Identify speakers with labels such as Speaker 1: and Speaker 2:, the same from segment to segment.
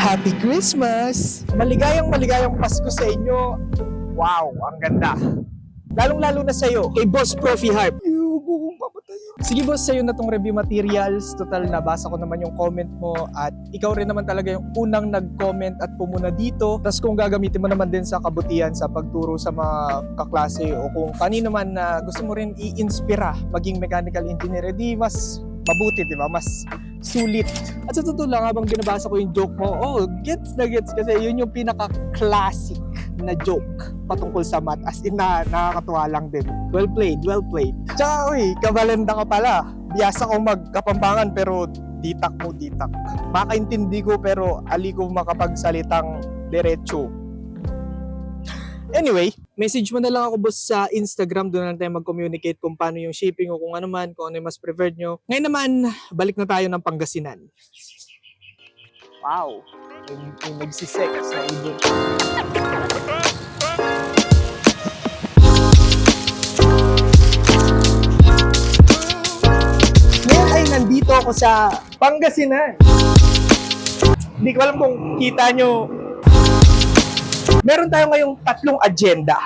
Speaker 1: Happy Christmas! Maligayang maligayang Pasko sa inyo. Wow, ang ganda. Lalong-lalo na sa'yo, kay Boss Profi Harp. Sige boss, sa'yo na tong review materials. Total, nabasa ko naman yung comment mo at ikaw rin naman talaga yung unang nag-comment at pumuna dito. Tapos kung gagamitin mo naman din sa kabutihan sa pagturo sa mga kaklase o kung kanino man na gusto mo rin i-inspira maging mechanical engineer, edi mas mabuti, di ba? Mas sulit. At sa totoo lang, habang binabasa ko yung joke mo, oh, gets na gets kasi yun yung pinaka-classic na joke patungkol sa math. As in na, nakakatuwa lang din. Well played, well played. Tsaka, uy, kabalenda ka pala. Biyasa ko magkapampangan pero ditak mo, ditak. Makaintindi ko pero ali makapagsalitang diretso. Anyway, message mo na lang ako boss sa Instagram. Doon na tayo mag-communicate kung paano yung shipping o kung ano man, kung ano yung mas preferred nyo. Ngayon naman, balik na tayo ng Pangasinan. Wow! Yung, yung nagsisex na ibon. Ngayon ay nandito ako sa Pangasinan. Hindi ko alam kung kita nyo. Meron tayo ngayong tatlong agenda.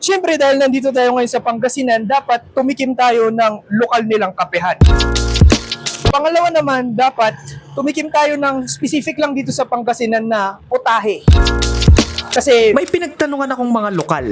Speaker 1: Siyempre dahil nandito tayo ngayon sa Pangasinan, dapat tumikim tayo ng lokal nilang kapehan. Pangalawa naman, dapat tumikim tayo ng specific lang dito sa Pangasinan na putahe. Kasi may pinagtanungan akong mga lokal.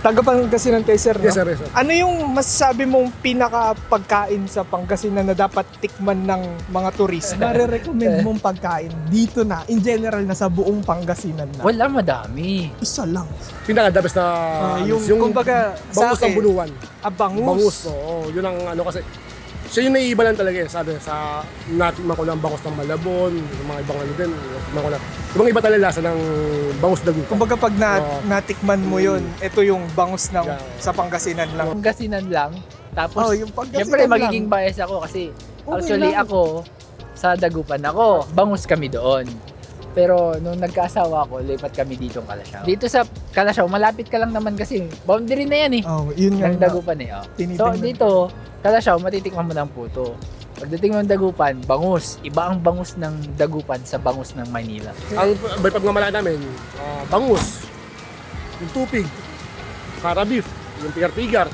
Speaker 1: Taga Pangasinan kay sir, no?
Speaker 2: Yes, sir, yes, sir.
Speaker 1: Ano yung masasabi mong pinaka pagkain sa Pangasinan na dapat tikman ng mga turista? Nare-recommend mong pagkain dito na, in general na sa buong Pangasinan na?
Speaker 3: Wala madami.
Speaker 1: Isa lang.
Speaker 2: Pinaka-the best na
Speaker 1: Ah, yung, kumbaga, sa
Speaker 2: bangus ng
Speaker 1: akin,
Speaker 2: buluan.
Speaker 1: ah, bangus.
Speaker 2: Bangus, oo. Yun ang ano kasi. Siya yung naiiba lang talaga eh. Sabi, sa natikman ko ng bangus ng Malabon, yung mga ibang ano din. Natikman ko na. Yung mga iba talaga lasa ng bangus dagupan.
Speaker 1: Kumbaga pag na,
Speaker 2: Oo.
Speaker 1: natikman mo yun, ito yung bangus ng
Speaker 2: Yeah.
Speaker 1: sa Pangasinan lang.
Speaker 3: Pangasinan lang. Tapos,
Speaker 1: Oh, yung Pangasinan
Speaker 3: syempre
Speaker 1: lang.
Speaker 3: magiging bias ako kasi
Speaker 1: Okay
Speaker 3: actually
Speaker 1: lang.
Speaker 3: ako, sa Dagupan ako, bangus kami doon. Pero nung nagkaasawa ko, lipat kami dito Kalasyaw. Dito sa Kalasyaw, malapit ka lang naman kasi boundary na yan eh.
Speaker 1: Oh, yun nga.
Speaker 3: ng Dagupan eh. Oh. So dito, Kalasyaw, matitikman mo ng puto. Pagdating mo ng Dagupan, bangus. Iba ang bangus ng Dagupan sa bangus ng Manila.
Speaker 2: Ang by pagmamala namin, ah, bangus, yung tupig, kara beef, yung pigar-pigar,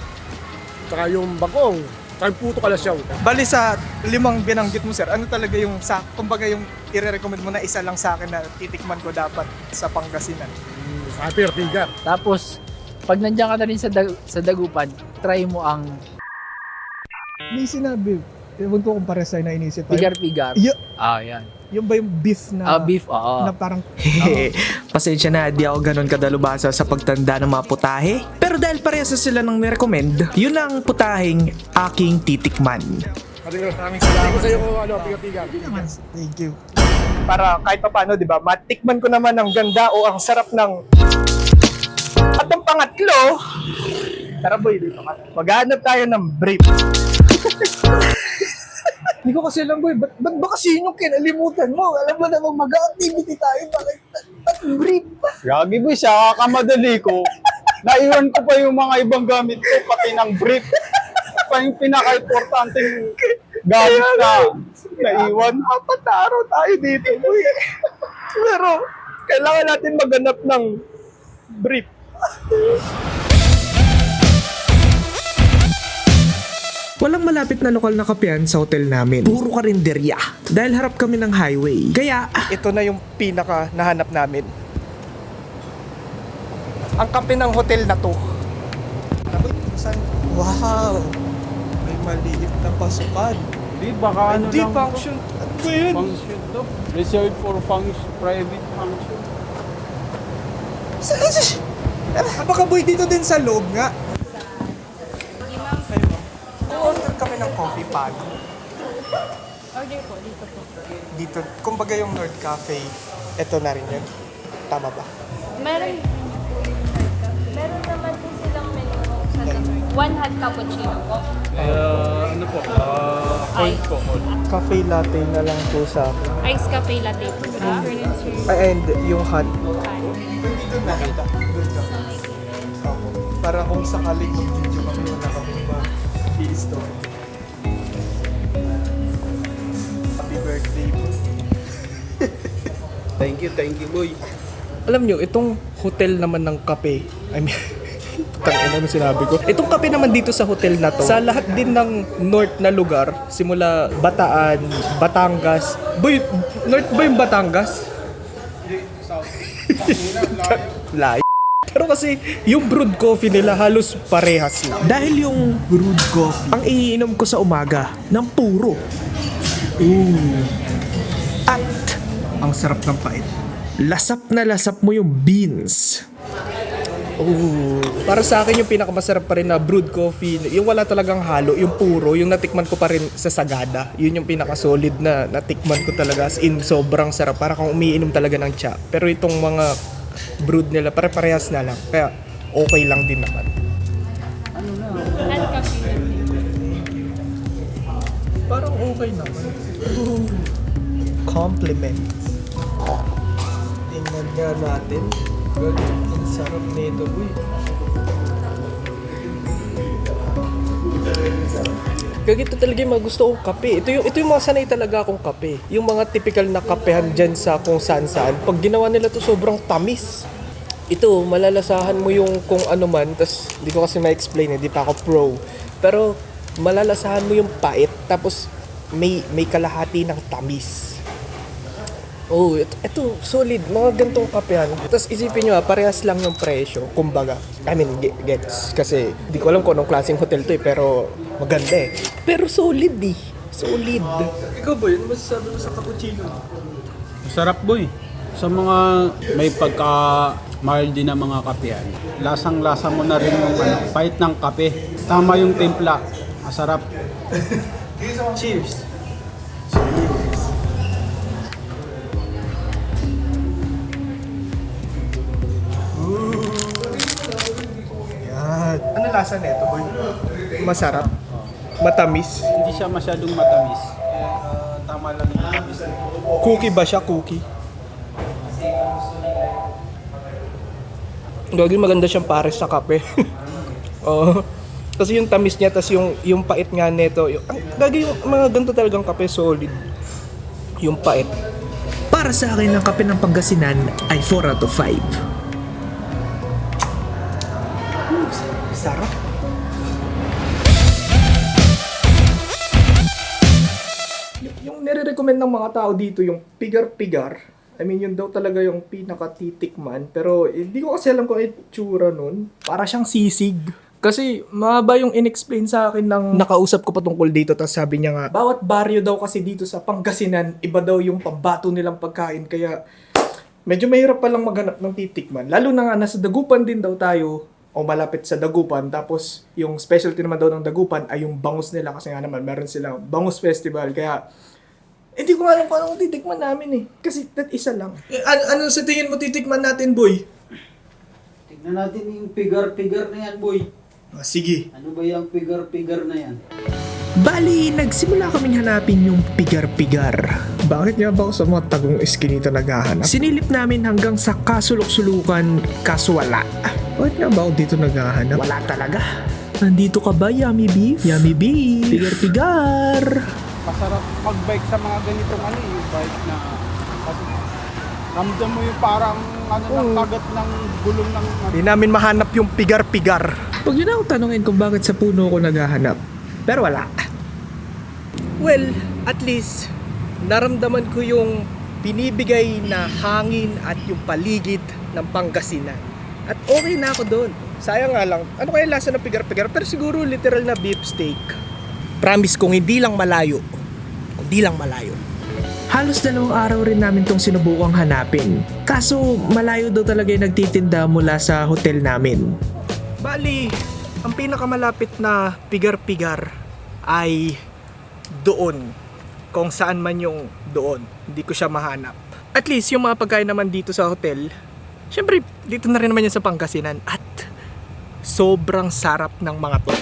Speaker 2: tsaka yung bagong, tsaka yung puto kalasyaw.
Speaker 1: Bali sa limang binanggit mo sir, ano talaga yung sa kumbaga yung i-recommend mo na isa lang sa akin na titikman ko dapat sa Pangasinan?
Speaker 2: Mm, Tsaka pigar-pigar.
Speaker 3: Tapos, pag nandiyan ka na rin sa, Dag- sa Dagupan, try mo ang
Speaker 1: May sinabi, ewan ko kung pares tayo na inisip.
Speaker 3: pigar-pigar.
Speaker 1: Yeah.
Speaker 3: Ah, yan.
Speaker 1: Yung ba yung beef na
Speaker 3: Ah, beef, oo.
Speaker 1: na parang
Speaker 4: Pasensya na, di ako ganun kadalubasa sa pagtanda ng mga putahe. Pero dahil parehas na sila nang nirecommend, yun ang putaheng aking titikman.
Speaker 1: maraming salamat.
Speaker 2: sa'yo ko, ano, pigar-pigar.
Speaker 1: Thank you. Para kahit pa paano, di ba, matikman ko naman ang ganda o ang sarap ng... At ang pangatlo, tara boy, dito ka. Maghanap tayo ng brief. Hindi ko kasi alam boy, ba't, ba't ba kasi yun yung kinalimutan mo? Alam mo namang mag-activity tayo, bakit ba't brief?
Speaker 5: Gagi boy, sa kakamadali ko, naiwan ko pa yung mga ibang gamit ko, pati ng brief. Pa yung pinaka-importanting gamit na naiwan.
Speaker 1: Apat na araw tayo dito, boy. Pero, kailangan natin maghanap ng brief.
Speaker 4: Walang malapit na lokal na kapehan sa hotel namin. Puro karinderya. Dahil harap kami ng highway. Kaya,
Speaker 1: ito na yung pinaka nahanap namin. Ang kape ng hotel na to. Wow! May maliit na pasukan.
Speaker 5: Di, baka ano
Speaker 1: Hindi
Speaker 5: lang
Speaker 1: function. Ano ba yun?
Speaker 5: function to. Reserved for function, private function.
Speaker 1: Ah, baka boy dito din sa loob nga. Kami ng coffee pag.
Speaker 6: Order po, dito po.
Speaker 1: Dito, kumbaga yung Nord Cafe, eto na rin yun. Tama ba?
Speaker 6: Meron Meron naman din silang menu sa one hot cappuccino po.
Speaker 5: Uh, ano po? Uh,
Speaker 6: cold
Speaker 5: po.
Speaker 1: Cafe latte na lang po sa akin.
Speaker 6: Ice cafe latte po. Furniture.
Speaker 1: And yung hot. Dito na. Opo. Para kung sakaling mag-video kami, wala kami ma i-store.
Speaker 5: Thank you, thank you, boy.
Speaker 1: Alam nyo, itong hotel naman ng kape, I mean, tangin ano sinabi ko. Itong kape naman dito sa hotel na to, sa lahat din ng north na lugar, simula Bataan, Batangas. Boy, north ba yung Batangas? Lay. Pero kasi yung brewed coffee nila halos parehas lang.
Speaker 4: Dahil yung brewed coffee ang iinom ko sa umaga ng puro. At
Speaker 1: Ang sarap ng pait.
Speaker 4: lasap na lasap mo yung beans.
Speaker 1: Oh, para sa akin yung pinakamasarap pa rin na brewed coffee, yung wala talagang halo, yung puro, yung natikman ko pa rin sa Sagada. Yun yung pinaka-solid na natikman ko talaga as in sobrang sarap. Para kang umiinom talaga ng tsa. Pero itong mga brewed nila, pare-parehas na lang. Kaya okay lang din naman.
Speaker 6: Kape.
Speaker 1: Parang okay naman. Compliment. Tingnan nga natin. Galing, ang sarap nito, boy. Gagito talaga yung mga gusto kong kape. Ito yung, ito yung mga sanay talaga akong kape. Yung mga typical na kapehan dyan sa kung saan saan. Pag ginawa nila to sobrang tamis. Ito, malalasahan mo yung kung ano man. Tapos, hindi ko kasi ma-explain, hindi pa ako pro. Pero, malalasahan mo yung pait. Tapos, may, may kalahati ng tamis. Oh, ito, ito, solid. Mga gantong kapehan. Tapos isipin nyo ha, parehas lang yung presyo. Kumbaga, I mean, ge- gets. Kasi, di ko alam kung anong klaseng hotel to eh, pero maganda eh. Pero solid eh. Solid. Ikaw ba yun? Masasabi mo sa cappuccino?
Speaker 5: Masarap, boy. Sa mga may pagka mild din na mga kapehan. Lasang-lasa mo na rin yung ano, pahit ng kape. Tama yung timpla. Masarap.
Speaker 1: Cheers. Yan. Lasa nito, boy? Masarap. Matamis.
Speaker 5: Hindi siya masyadong matamis. Ah, tama lang yung tamis.
Speaker 1: Cookie ba siya? Cookie? Gagi maganda siyang pares sa kape. Oo. Kasi yung tamis niya, tas yung, yung pait nga nito. Yung, ang, gagi yung mga ganito talagang kape solid. Yung pait.
Speaker 4: Para sa akin, ang kape ng Pangasinan ay 4 out of 5.
Speaker 1: Sarap. Y- yung nire-recommend ng mga tao dito, yung pigar-pigar, I mean, yun daw talaga yung pinakatitikman. Pero hindi ko kasi alam kung ano itsura nun. Para siyang sisig. Kasi mahaba yung inexplain sa akin ng nakausap ko patungkol dito. Tapos sabi niya nga, bawat baryo daw kasi dito sa Pangasinan, iba daw yung pambato nilang pagkain. Kaya medyo mahirap palang maghanap ng titikman. Lalo na nga, nasa Dagupan din daw tayo o malapit sa Dagupan. Tapos, yung specialty naman daw ng Dagupan ay yung bangus nila. Kasi nga naman, meron silang bangus festival. Kaya, hindi ko alam kung anong titikman namin eh. Kasi that isa lang. Eh, ano, ano sa tingin mo titikman natin, boy?
Speaker 5: Tignan natin yung pigar-pigar na yan, boy.
Speaker 1: Ah, sige.
Speaker 5: Ano ba yung pigar-pigar na yan?
Speaker 4: Bali, nagsimula kaming hanapin yung pigar-pigar.
Speaker 1: Bakit nga ba ako sa mga tagong iskinito naghahanap?
Speaker 4: Sinilip namin hanggang sa kasulok-sulukan, kaso wala.
Speaker 1: Bakit nga ba ako dito naghahanap?
Speaker 4: Wala talaga. Nandito ka ba, Yummy Beef? Yummy Beef! Pigar-pigar!
Speaker 5: Masarap mag-bike sa mga ganitong ano yung bike na kasi ramdam mo yung parang ano ng kagat ng gulong ng ano.
Speaker 1: Hindi namin mahanap yung pigar-pigar.
Speaker 4: Huwag yun ako tanungin kung bakit sa puno ko naghahanap. Pero wala.
Speaker 1: Well, at least, naramdaman ko yung binibigay na hangin at yung paligid ng Pangasinan. At okay na ako doon. Sayang nga lang, ano kaya lasa ng pigar-pigar? Pero siguro literal na beef steak. Promise kong hindi lang malayo. Hindi lang malayo.
Speaker 4: Halos dalawang araw rin namin tong sinubukang hanapin. Kaso malayo daw talaga yung nagtitinda mula sa hotel namin.
Speaker 1: Bali, ang pinakamalapit na pigar-pigar ay doon. Kung saan man yung doon. Hindi ko siya mahanap. At least, yung mga pagkain naman dito sa hotel, syempre, dito na rin naman yan sa Pangasinan. At sobrang sarap ng mga to.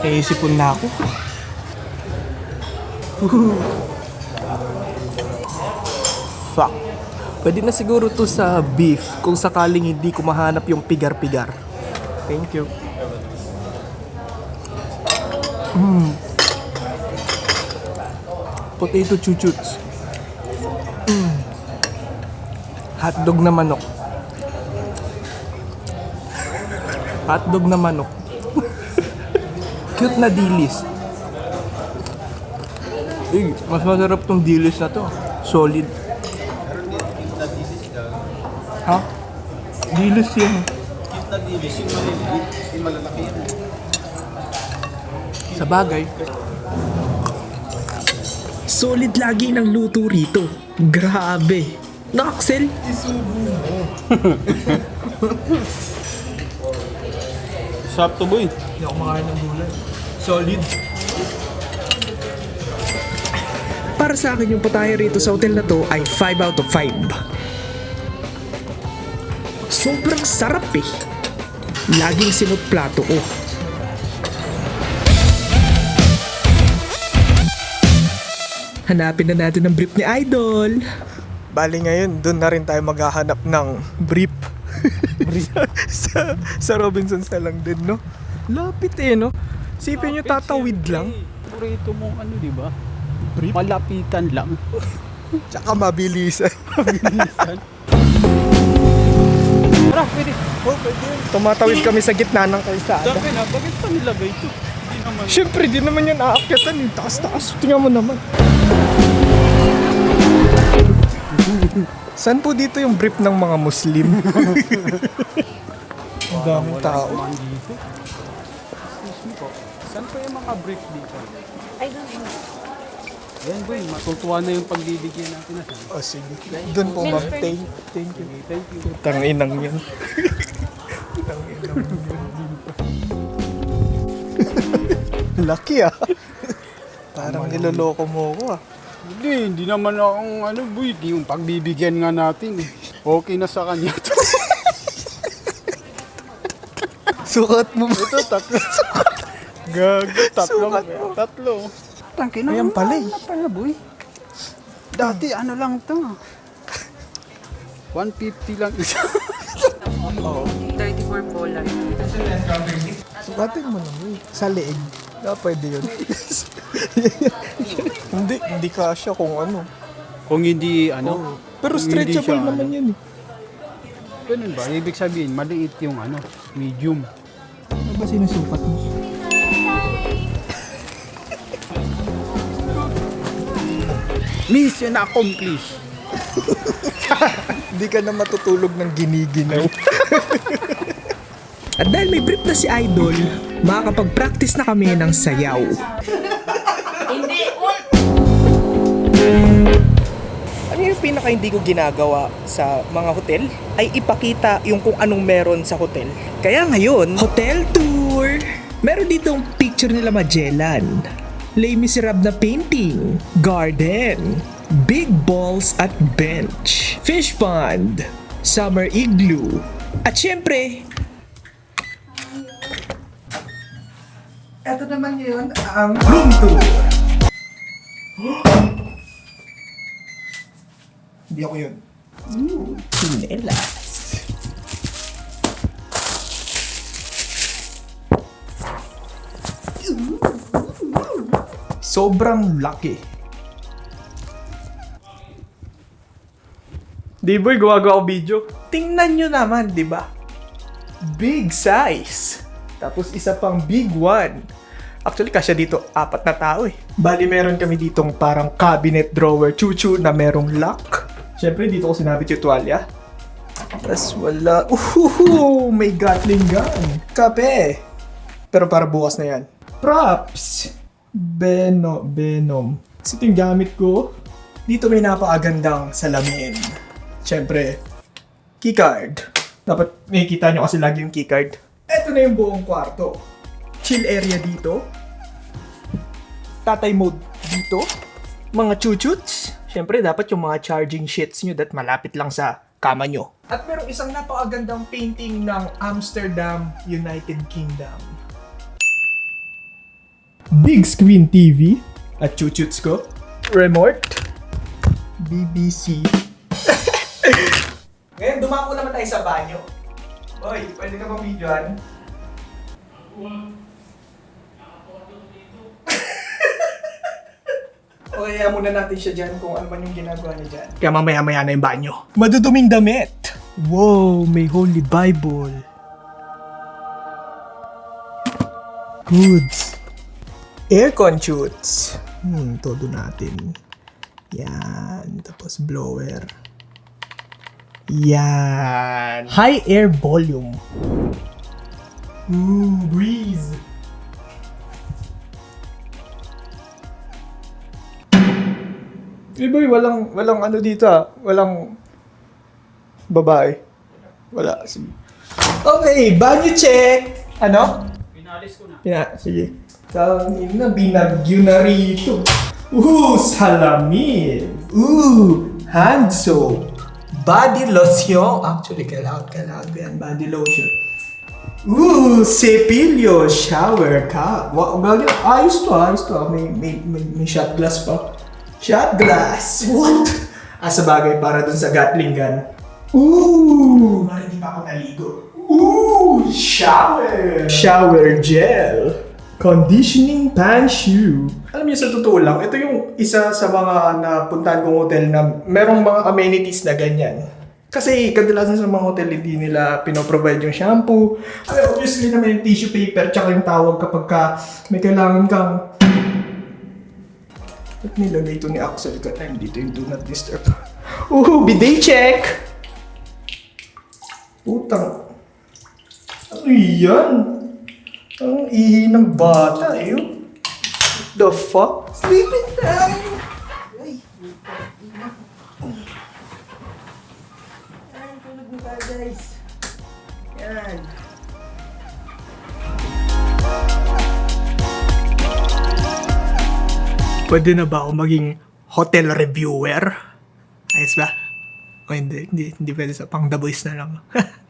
Speaker 1: Naisipon na ako. Fuck. Pwede na siguro to sa beef kung sakaling hindi ko mahanap yung pigar-pigar. Thank you. Mm. Potato chuchuts. Mm. Hotdog na manok. Hotdog na manok. Cute na dilis. Eh, mas masarap tong dilis na to. Solid. Ha? Dilis yan. Sa bagay.
Speaker 4: Solid lagi ng luto rito. Grabe. Naksel,
Speaker 5: Sarap to boy.
Speaker 1: Hindi ako makain ng gulay. Solid.
Speaker 4: para sa akin yung putahe rito sa hotel na to ay 5 out of 5. Sobrang sarap eh. Laging sinot plato ko. Hanapin na natin ang brief ni Idol.
Speaker 1: Bali ngayon, doon na rin tayo maghahanap ng brief. brief? sa, sa Robinsons na lang din, no? Lapit eh, no? Sipin nyo, tatawid lang.
Speaker 5: Burrito mo ano, di ba?
Speaker 1: Brief?
Speaker 5: Malapitan lang.
Speaker 1: Tsaka mabilisan.
Speaker 5: Tara, pwede.
Speaker 1: oh, pwede. Tumatawid kami sa gitna ng kalsada.
Speaker 5: Sabi na, bakit pa nilagay ito? Naman.
Speaker 1: Siyempre, di naman yan aakyatan eh. Taas-taas. Tingnan mo naman. Saan po dito yung brief ng mga Muslim? Ang daming tao.
Speaker 5: Saan dito? Excuse me po. Saan pa yung mga brief dito?
Speaker 6: I don't know.
Speaker 5: Ayan boy, matutuwa na yung pagbibigyan natin na saan.
Speaker 1: Oh, sige. Doon po, ma'am. Thank, thank you.
Speaker 5: Thank you.
Speaker 1: Tanginang yun. Tanginang yun. Lucky ah. Parang niloloko mo ko ah.
Speaker 5: Hindi, hindi naman akong ano boy, yung pagbibigyan nga natin. eh. Okay na sa kanya to.
Speaker 1: Sukat mo ba?
Speaker 5: Ito, tatlo. Gago, tatlo.
Speaker 1: Sukat mo.
Speaker 5: Tatlo. Tangkin na.
Speaker 1: Ayan pala eh.
Speaker 5: Ano pala boy? Dati ano lang to. 150 lang isa.
Speaker 3: 34 polar.
Speaker 1: Sukatin mo na eh. Sa leeg. Na pwede yun. hindi, hindi kasya kung ano.
Speaker 5: Kung hindi ano.
Speaker 1: Pero
Speaker 5: Kung hindi
Speaker 1: stretchable
Speaker 5: siya,
Speaker 1: naman
Speaker 5: ano.
Speaker 1: yan eh.
Speaker 5: Ganun ba? Ibig sabihin, maliit yung ano, medium.
Speaker 1: Ano ba sinusukat mo?
Speaker 5: Mission accomplished.
Speaker 1: Hindi ka na matutulog ng giniginaw.
Speaker 4: At dahil may brief na si Idol, makakapag-practice na kami ng sayaw.
Speaker 1: Ano yung pinaka hindi ko ginagawa sa mga hotel? Ay ipakita yung kung anong meron sa hotel. Kaya ngayon,
Speaker 4: Hotel tour! Meron ditong picture nila Magellan. Les Miserables na painting. Garden. Big balls at bench. Fish pond. Summer igloo. At syempre,
Speaker 1: eto naman ngayon ang room tour. Hindi ako yun.
Speaker 4: Sinelas.
Speaker 1: Sobrang laki. Di boy, gumagawa ko video. Tingnan nyo naman, di ba? Big size. Tapos isa pang big one. Actually, kasya dito apat na tao eh. Bali, meron kami ditong parang cabinet drawer chuchu na merong lock. Siyempre, dito ko sinabit yung tuwalya. Tapos wala. Uhuhu! May Gatling gun. Kape. Pero para bukas na yan. Props. Beno, Venom. Kasi ito yung gamit ko. Dito may napakagandang salamin. Siyempre, keycard. Dapat makikita nyo kasi lagi yung keycard. Ito na yung buong kwarto. Chill area dito. Tatay mode dito. Mga chuchuts. Siyempre, dapat yung mga charging shits nyo that malapit lang sa kama nyo. At merong isang napakagandang painting ng Amsterdam, United Kingdom. Big screen TV at chuchuts ko. Remote. BBC. Ngayon, dumako naman tayo sa banyo. Hoy, pwede ka bang videoan? O kaya muna natin siya dyan kung ano man yung ginagawa niya dyan. Kaya mamaya-maya na yung banyo. Maduduming damit. Wow, may Holy Bible. Goods. Aircon shoots. Hmm, todo natin. Yan. Tapos blower. Yan. High air volume. Ooh, breeze. Eh boy, walang, walang ano dito ah. Walang babae. Wala. Sige. Okay, banyo check. Ano? Pinalis ko na. Pina, sige. Tangin na, binagyo na rito. Ooh, salamin. Ooh, hand soap. Body lotion. Actually, kailangan, kailangan ko yan. Body lotion. Ooh, sepilyo, shower cup. Wow, gagi, ayos to, ayos to. May, may, may, may shot glass pa. Shot glass! What? Ah, sa bagay, para dun sa Gatling gun. Ooh! Mara, hindi pa ako naligo. Ooh! Shower! Shower gel. Conditioning pan shoe. Alam niyo, sa totoo lang, ito yung isa sa mga napuntahan kong hotel na merong mga amenities na ganyan. Kasi kadalasan sa mga hotel hindi nila pinoprovide yung shampoo. Ay, obviously naman yung tissue paper tsaka yung tawag kapag ka may kailangan kang Ba't nilagay ito ni Axel ka time dito yung do not disturb? Ooh, bidet check! Putang. Ano yan? Ang ihi ng bata, eh. The fuck? Sleeping time! Ay, tulog na tayo, guys. Yan. Pwede na ba ako maging hotel reviewer? Ayos ba? O hindi, hindi, hindi pwede sa pang The Voice na lang.